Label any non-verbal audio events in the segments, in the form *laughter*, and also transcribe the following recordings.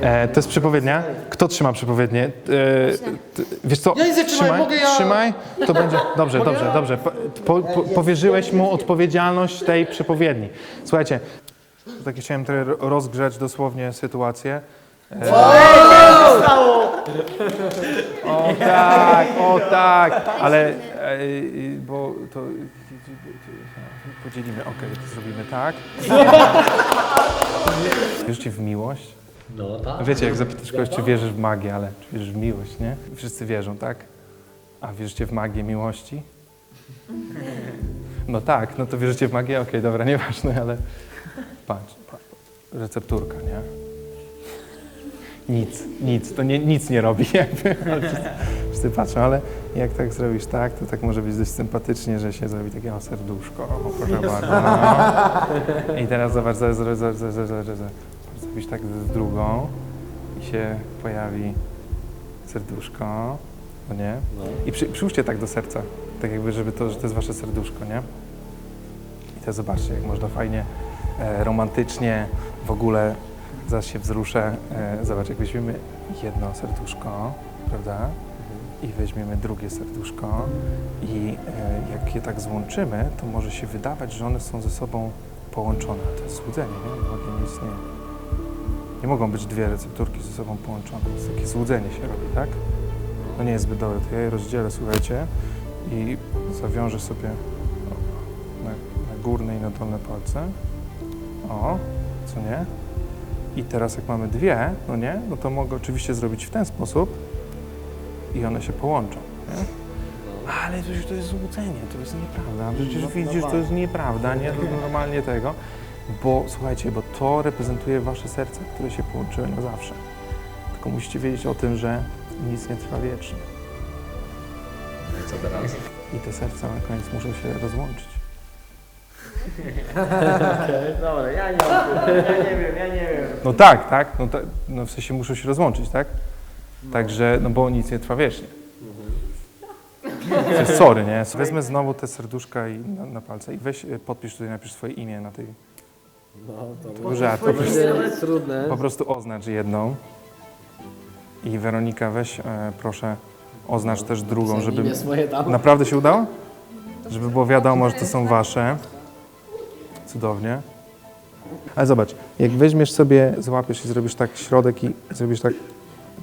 E, to jest przepowiednia. Kto trzyma przepowiednię? E, wiesz co? Ja trzymaj, mogę ja- Trzymaj, to będzie. Dobrze, dobrze, dobrze. Po, po, po, powierzyłeś mu odpowiedzialność tej przepowiedni. Słuchajcie, tak chciałem trochę ro- rozgrzać dosłownie sytuację. E, o tak, o tak, ale e, bo to podzielimy, okej, to zrobimy tak. *laughs* Wierzycie w miłość? No tak. Wiecie, jak zapytasz kogoś, czy wierzysz w magię, ale czy wierzysz w miłość, nie? Wszyscy wierzą, tak? A wierzycie w magię miłości? No tak, no to wierzycie w magię? Okej, dobra, nieważne, ale patrz, patrz, recepturka, nie? Nic, nic, to nie, nic nie robi jakby. Wszyscy, wszyscy patrzą, ale jak tak zrobisz tak, to tak może być dość sympatycznie, że się zrobi takie o serduszko, o proszę bardzo. No. I teraz zobacz, zobacz, zobacz, zobacz, zobacz, zobacz, zobacz. Zrobisz tak z drugą i się pojawi serduszko, no nie? I przy, przyłóżcie tak do serca, tak jakby, żeby to, że to jest wasze serduszko, nie? I teraz zobaczcie, jak można fajnie, e, romantycznie, w ogóle, zaraz się wzruszę, e, zobacz, jak weźmiemy jedno serduszko, prawda? I weźmiemy drugie serduszko i e, jak je tak złączymy, to może się wydawać, że one są ze sobą połączone. To jest złudzenie, nie? Magia nie istnieje. Nie mogą być dwie recepturki ze sobą połączone. To jest takie złudzenie się robi, tak? No nie jest zbyt dobre. To ja je rozdzielę, słuchajcie, i zawiążę sobie na, na górne i na dolne palce. O, co nie? I teraz jak mamy dwie, no nie, no to mogę oczywiście zrobić w ten sposób i one się połączą, nie? Ale przecież to jest złudzenie, to jest nieprawda. Przecież widzisz, to jest nieprawda, nie? Normalnie tego. Bo słuchajcie, bo to reprezentuje wasze serca, które się połączyły na zawsze. Tylko musicie wiedzieć o tym, że nic nie trwa wiecznie. No i co teraz? I te serca na koniec muszą się rozłączyć. Dobra, ja nie ja nie wiem, ja nie wiem. No tak, tak? No, ta, no w sensie muszą się rozłączyć, tak? Także, no bo nic nie trwa wiecznie. Więc Sorry, nie? Wezmę znowu te serduszka i na, na palce i weź podpisz tutaj najpierw swoje imię na tej... No to po prostu, będzie trudne. po prostu oznacz jedną. I Weronika, weź e, proszę oznacz też drugą, żeby... Swoje tam. Naprawdę się udało? Żeby było wiadomo, że to są wasze. Cudownie. Ale zobacz, jak weźmiesz sobie, złapiesz i zrobisz tak środek i zrobisz tak,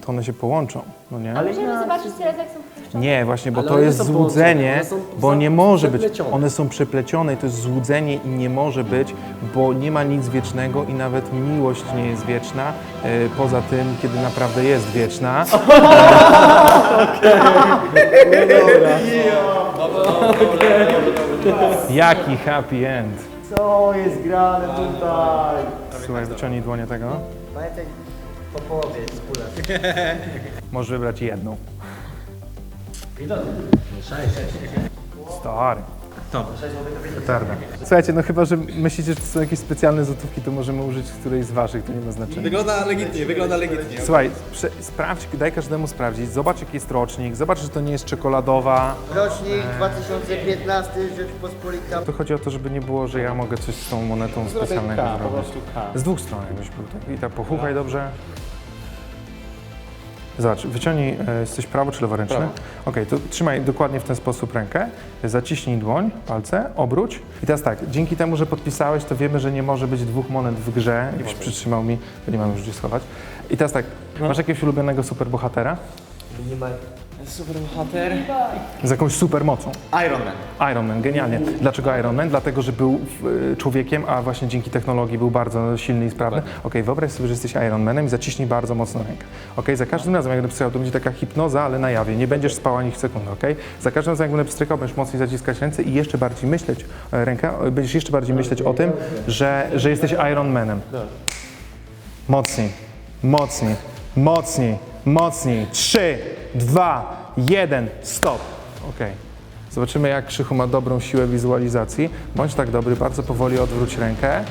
to one się połączą, no nie? Możemy zobaczyć teraz, jak są. Nie, właśnie, bo Ale to one jest są złudzenie, połączone, one są bo za- nie może być. przeplecione. One są przeplecione i to jest złudzenie i nie może być, bo nie ma nic wiecznego i nawet miłość nie jest wieczna, e, poza tym, kiedy naprawdę jest wieczna. *laughs* *laughs* Jaki happy end. Co jest grane tutaj? Słuchaj, wyciągnij dłonie tego. Pamiętaj, po połowie jest kula. *laughs* Możesz wybrać jedną. Sześć. Petarda. Słuchajcie, no chyba, że myślicie, że to są jakieś specjalne złotówki, to możemy użyć którejś z waszych, to nie ma znaczenia. Wygląda legitnie, wygląda legitnie. Słuchaj, prze, sprawdź, daj każdemu sprawdzić, zobacz jaki jest rocznik, zobacz, że to nie jest czekoladowa. Rocznik 2015, Rzeczpospolita. To chodzi o to, żeby nie było, że ja mogę coś z tą monetą specjalnego zrobić. Z dwóch stron jakbyś był. Tak. I tak pochukaj dobrze. Zobacz, wyciągnij, e, jesteś prawo czy leworęczny? Okej, to trzymaj dokładnie w ten sposób rękę, zaciśnij dłoń, palce, obróć. I teraz tak, dzięki temu, że podpisałeś, to wiemy, że nie może być dwóch monet w grze. Jakbyś przytrzymał mi, bo nie mam już gdzie schować. I teraz tak, masz jakiegoś ulubionego superbohatera? Super bohater. Z jakąś supermocą? Iron Man. Iron Man, genialnie. Dlaczego Iron Man? Dlatego, że był e, człowiekiem, a właśnie dzięki technologii był bardzo silny i sprawny. Okej, wyobraź sobie, że jesteś Iron Manem i zaciśnij bardzo mocno rękę. Okej, za każdym razem, jak będę pstrykał, to będzie taka hipnoza, ale na jawie. Nie będziesz spał ani sekundy, okej? Za każdym razem, jak będę pstrykał, będziesz mocniej zaciskać ręce i jeszcze bardziej myśleć, e, rękę, e, będziesz jeszcze bardziej myśleć o tym, że, że jesteś Iron Manem. Mocniej, mocniej, mocniej, mocniej. Trzy, dwa, jeden, stop. Okej. Zobaczymy, jak Krzychu ma dobrą siłę wizualizacji. Bądź tak dobry, bardzo powoli odwróć rękę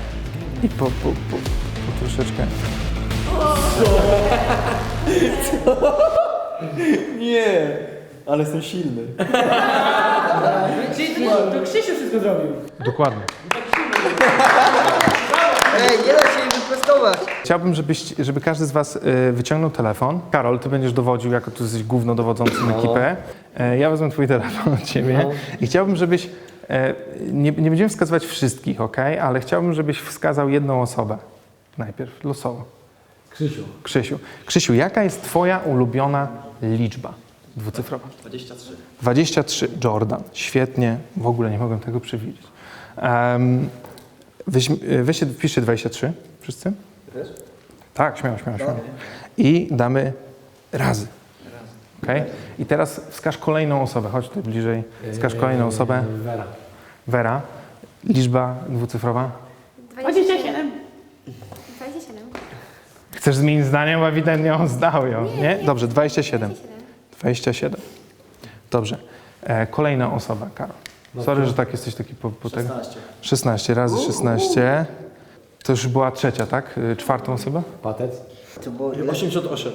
i po, po, po, po troszeczkę. *laughs* Nie, ale jestem silny. To Krzysiu wszystko zrobił. Dokładnie. Ej, nie da się jej wyprostować. Chciałbym, żebyś, żeby każdy z was e, wyciągnął telefon. Karol, ty będziesz dowodził, jako tu jesteś główno dowodzącym ekipę. E, Ja wezmę twój telefon od ciebie i chciałbym, żebyś, e, nie, nie będziemy wskazywać wszystkich, ok? Ale chciałbym, żebyś wskazał jedną osobę. Najpierw, losowo. Krzysiu. Krzysiu. Krzysiu, jaka jest twoja ulubiona liczba dwucyfrowa? 23. 23. Jordan. Świetnie. W ogóle nie mogłem tego przewidzieć. Um, weź, weźcie, wpiszcie 23. Wszyscy? Tak, śmiało, śmiało, śmiało. I damy razy. Okay? I teraz wskaż kolejną osobę. Chodź tutaj bliżej. Wskaż kolejną osobę. Wera. Wera. Liczba dwucyfrowa. 27. 27. Chcesz zmienić zdanie, bo ewidentnie on zdał ją. Nie? Dobrze, 27. 27. Dobrze. E, kolejna osoba, Karol. Sorry, że tak jesteś taki po, po tego. 16. 16 razy 16. To już była trzecia, tak? Y, Czwartą osobę? Patec. To było 88.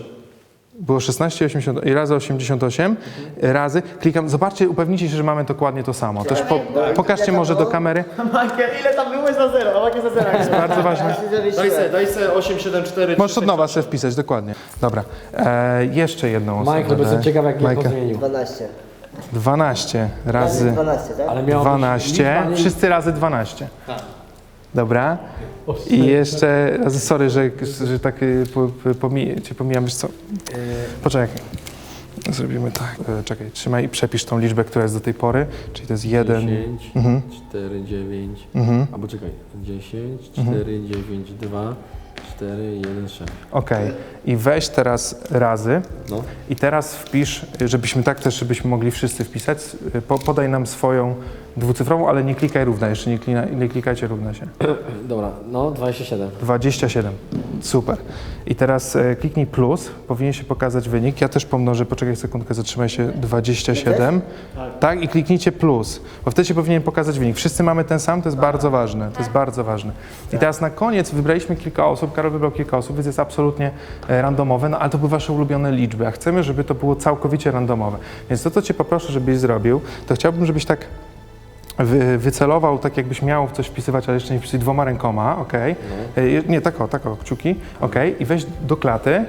Było 16 80, i razy 88 razy. Klikam. Zobaczcie, upewnijcie się, że mamy dokładnie to samo. Też po, pokażcie może do kamery. *laughs* Michael, ile tam było za zero? A Michael za zero. Bardzo ważne. Daj se, daj se 874. Możesz od nowa sobie wpisać, dokładnie. Dobra. E, jeszcze jedną osobę. Michael, bo jestem ciekaw jak mnie Michael. zmienił. 12. 12 razy 12, tak? Ale miał 12. Wszyscy razy 12. Dobra. I jeszcze sorry, że, że tak y, pomi, cię pomijam, wiesz co? Poczekaj. Zrobimy tak. Czekaj, trzymaj i przepisz tą liczbę, która jest do tej pory. Czyli to jest 1. 10, Mhm. 4, 9. Mhm. Albo czekaj. 10, 4, 9, 2, 4, 1, 6. Okej. I weź teraz razy. No. I teraz wpisz, żebyśmy tak też, żebyśmy mogli wszyscy wpisać. Po, podaj nam swoją dwucyfrową, ale nie klikaj równa, jeszcze nie, klina, nie klikajcie równa się. *clears throat* Dobra, no 27. 27. Super. I teraz e, kliknij plus, powinien się pokazać wynik. Ja też pomnożę, poczekaj sekundkę, zatrzymaj się, 27. Tak, i kliknijcie plus, bo wtedy się powinien pokazać wynik. Wszyscy mamy ten sam, to jest bardzo ważne, to jest bardzo ważne. I teraz na koniec wybraliśmy kilka osób, Karol wybrał kilka osób, więc jest absolutnie e, randomowe, no ale to były wasze ulubione liczby, a chcemy, żeby to było całkowicie randomowe. Więc to, co cię poproszę, żebyś zrobił, to chciałbym, żebyś tak wy, wycelował, tak jakbyś miał w coś wpisywać, ale jeszcze nie wpisuj dwoma rękoma, ok? Nie, tak o, tak o, kciuki, ok? I weź do klaty,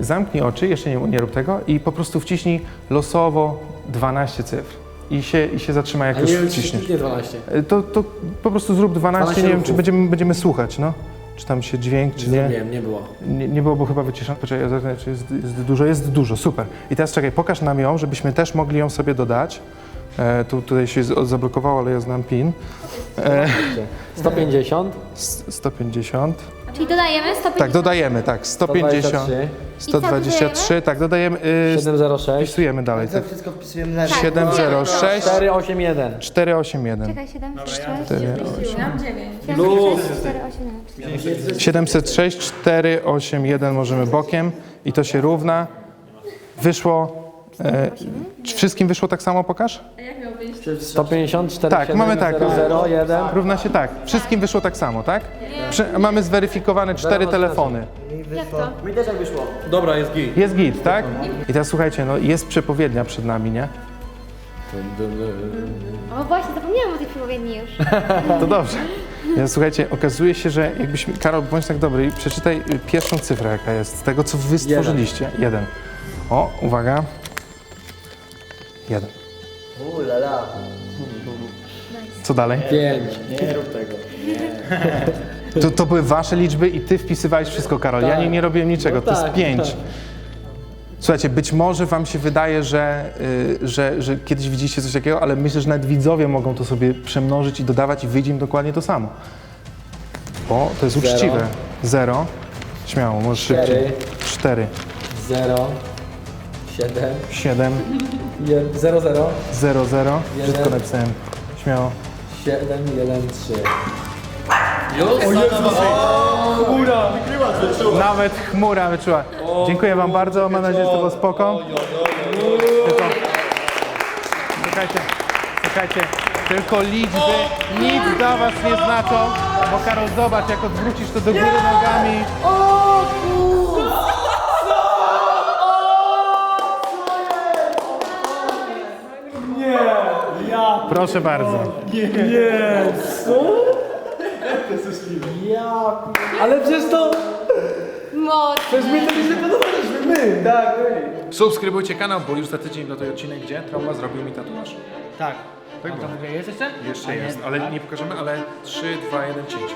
zamknij oczy, jeszcze nie, nie rób tego i po prostu wciśnij losowo 12 cyfr. I się, I się zatrzymaj, jak A już nie wiem, wciśniesz. nie 12. E, To, to po prostu zrób 12, 12 nie wiem, ruchów. czy będziemy, będziemy słuchać, no. Czy tam się dźwięk, czy nie. Nie, nie było. Nie, nie było, bo chyba wyciszone. Poczekaj, ja zerknę, czy jest, jest dużo. Jest dużo, super. I teraz czekaj, pokaż nam ją, żebyśmy też mogli ją sobie dodać. E, tu, tutaj się z- zablokowało, ale ja znam PIN. E, 150, s- 150. Czyli dodajemy 150. Tak, dodajemy, tak. 150. 123, 123, tak, dodajemy. Y, 706, wpisujemy dalej. To Tak. wszystko wpisujemy na 706 481. 481. Czekaj, 706. Plus. 481. 706 481 możemy bokiem i to się równa. Wyszło. E, czy wszystkim wyszło tak samo, pokaż? 150, 4, Tak, mamy tak. 0, 1. Równa się tak. Wszystkim wyszło tak samo, tak? Przy, mamy zweryfikowane cztery telefony. Jak to? Mi też jak wyszło. Dobra, jest git. Jest git, tak? I teraz słuchajcie, no jest przepowiednia przed nami, nie? O właśnie, zapomniałam o tej przepowiedni już. *laughs* To dobrze. Ja, słuchajcie, okazuje się, że jakbyśmy... Karol, bądź tak dobry i przeczytaj y, pierwszą cyfrę, jaka jest z tego, co wy stworzyliście. Jeden. O, uwaga. Jeden. Uuu, la la. Co dalej? 5. Nie rób tego. To, to były wasze liczby i ty wpisywałeś wszystko, Karol. Ja nie, nie robiłem niczego, to jest tak, pięć. tak. Słuchajcie, być może wam się wydaje, że, y, że, że kiedyś widzieliście coś takiego, ale myślę, że nawet widzowie mogą to sobie przemnożyć i dodawać i wyjdzie im dokładnie to samo. O, to jest Zero. uczciwe. Zero. Śmiało, możesz szybciej. Cztery. Cztery. 0, 7, Siedem. 0, 0, Zero, zero. Jeden. Brzydko napisałem. Śmiało. 7, 1, 3. Nawet chmura wyczuła. Dziękuję wam bardzo, mam nadzieję, że to było spoko. Tylko, słuchajcie, słuchajcie, tylko liczby nic dla was nie znaczą, bo Karol zobacz, jak odwrócisz to do góry nogami. Proszę bardzo. Nie, nie, co? Ja Ale przecież to... Mocne. my to nie zdecydowaliśmy, my! Tak, my! Subskrybujcie kanał, bo już za tydzień wlatuje odcinek, gdzie Trauma zrobił mi tatuaż. Tak. Tak A to było. w ogóle jest jeszcze? Jeszcze A nie, jest, ale tak? nie pokażemy, ale 3, 2, 1, cięcie.